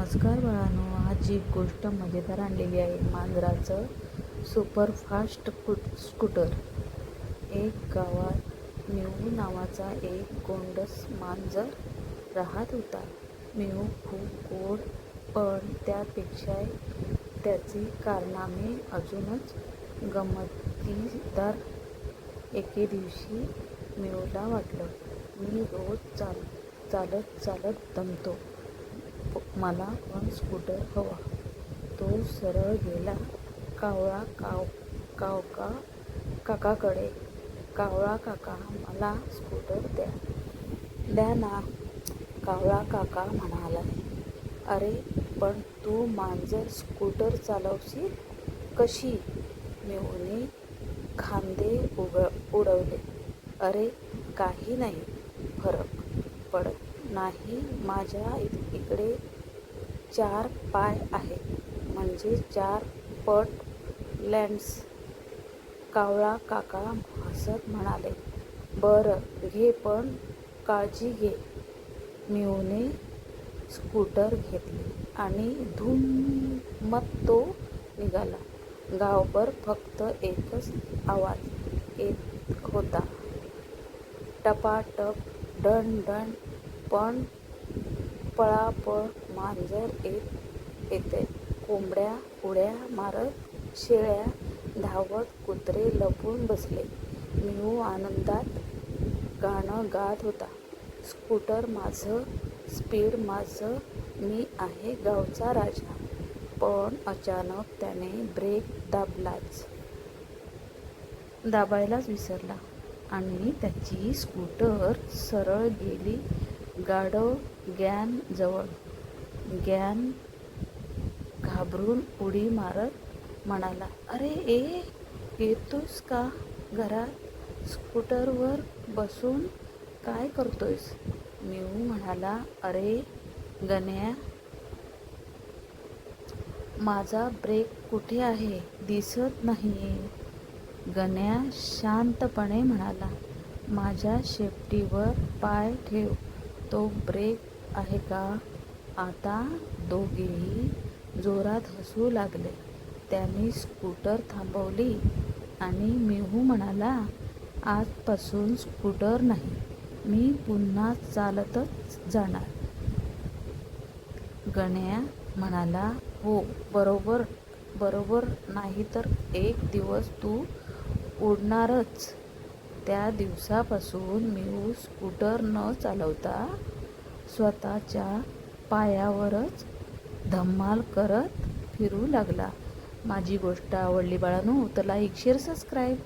नमस्कार बाळांनो आज जी गोष्ट मजेदार आणलेली आहे. मांजराचं सुपरफास्ट कुट स्कूटर. एक गावात मिहू नावाचा एक गोंडस मांजर राहत होता. मिहू खूप गोड पण त्यापेक्षा त्याची कारनामे अजूनच गमतीदार. एके दिवशी मिळूला वाटलं मी रोज चाल चालत चालत दमतो. मला पण स्कूटर हवा. तो सरळ गेला. कावळा काव कावका काकाकडे. कावळा काका मला स्कूटर द्या. द्या ना. कावळा काका म्हणाला. अरे पण तू मांजर स्कूटर चालवशील? कशी? मिळूने खांदे उग उडवले. अरे काही नाही. फरक पडत नाही माझ्या इकडे. चार पाय आहे. म्हणजे चार पट लँड्स कावळा काका हसत म्हणाले बरं घे पण काळजी घे. मिऊने स्कूटर घेतली आणि धुम्मत तो निघाला. गावभर फक्त एकच आवाज येत होता. टपाटप डण डण पण पळापळ मांजर येत येते. कोंबड्या उड्या मारत शेळ्या धावत कुत्रे लपून बसले. मिऊ आनंदात गाणं गात होता. स्कूटर माझं स्पीड माझं मी आहे गावचा राजा. पण अचानक त्याने ब्रेक दाबलाच. दाबायलाच विसरला आणि त्याची स्कूटर सरळ गेली. गाढव गॅन जवळ. गॅन घाबरून उडी मारत म्हणाला अरे ए येतोस का घरात? स्कूटरवर बसून काय करतोयस? मिऊ म्हणाला अरे गण्या माझा ब्रेक कुठे आहे? दिसत नाही गण्या शांतपणे म्हणाला माझ्या शेपटीवर पाय ठेव. तो ब्रेक आहे का? आता दोघेही जोरात हसू लागले. त्यांनी स्कूटर थांबवली आणि मिहू म्हणाला आजपासून स्कूटर नाही मी पुन्हा चालतच जाणार. गण्या म्हणाला हो बरोबर बरोबर नाही तर एक दिवस तू उडणारच. त्या दिवसापासून मी स्कूटर न चालवता स्वतःच्या पायावरच धम्माल करत फिरू लागला. माझी गोष्ट आवडली बाळानो तर लाईक शेअर सबस्क्राईब